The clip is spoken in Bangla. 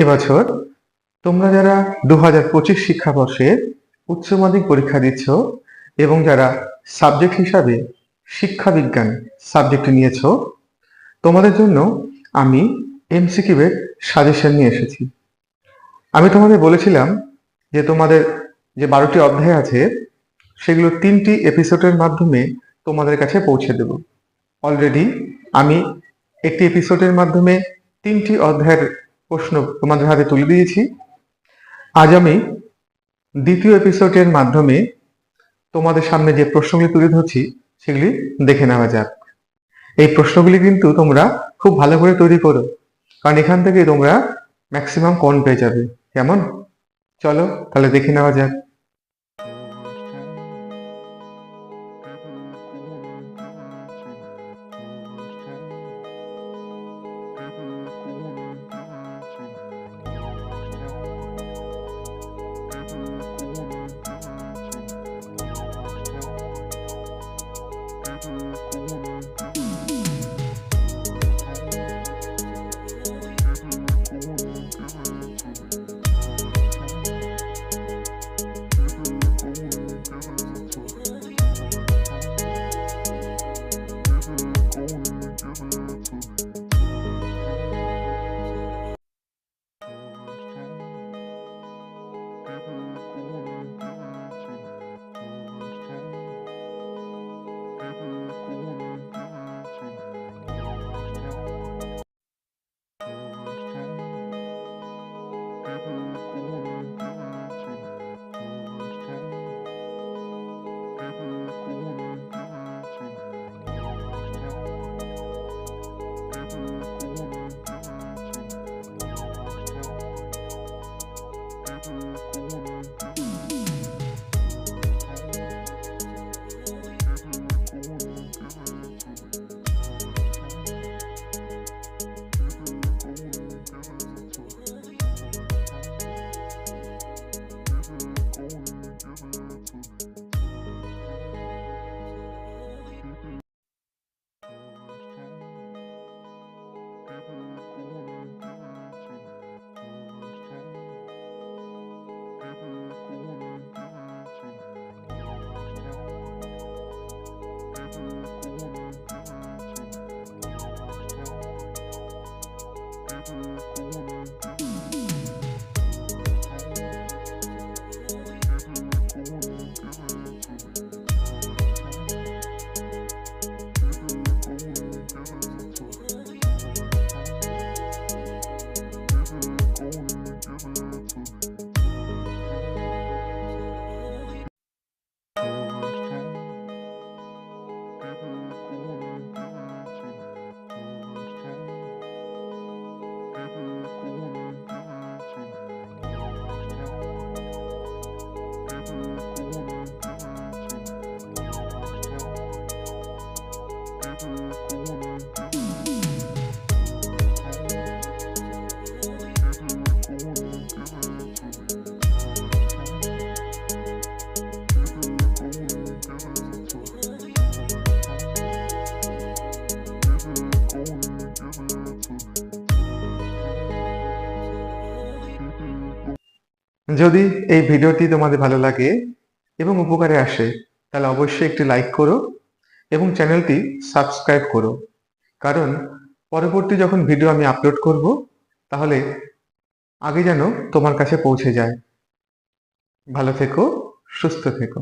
এবছর তোমরা যারা দু হাজার পঁচিশ শিক্ষাবর্ষে উচ্চ মাধ্যমিক পরীক্ষা দিচ্ছ এবং যারা সাবজেক্ট হিসাবে শিক্ষা বিজ্ঞান সাবজেক্ট নিয়েছ, তোমাদের জন্য আমি এমসিকিউয়ের সাজেশন নিয়ে এসেছি। আমি তোমাদের বলেছিলাম যে তোমাদের যে বারোটি অধ্যায় আছে, সেগুলো তিনটি এপিসোডের মাধ্যমে তোমাদের কাছে পৌঁছে দেব। অলরেডি আমি একটি এপিসোডের মাধ্যমে তিনটি অধ্যায়ের প্রশ্ন তোমাদের হাতে তুলে দিয়েছি। আজ আমি দ্বিতীয় এপিসোডের মাধ্যমে তোমাদের সামনে যে প্রশ্নগুলি তুলে ধরছি, সেগুলি দেখে নেওয়া যাক। এই প্রশ্নগুলি কিন্তু তোমরা খুব ভালো করে তৈরি করো, কারণ এখান থেকে তোমরা ম্যাক্সিমাম কন পেয়ে যাবে। কেমন? চলো তাহলে দেখে নেওয়া যাক। thank you Mm-hmm. যদি এই ভিডিওটি তোমাদের ভালো লাগে এবং উপকারে আসে তাহলে অবশ্যই একটি লাইক করো। এবং চ্যানেলটি সাবস্ক্রাইব করো। কারণ পরবর্তী যখন ভিডিও আমি আপলোড করব, তাহলে আগে যেন তোমার কাছে পৌঁছে যায়। ভালো থেকো, সুস্থ থেকো।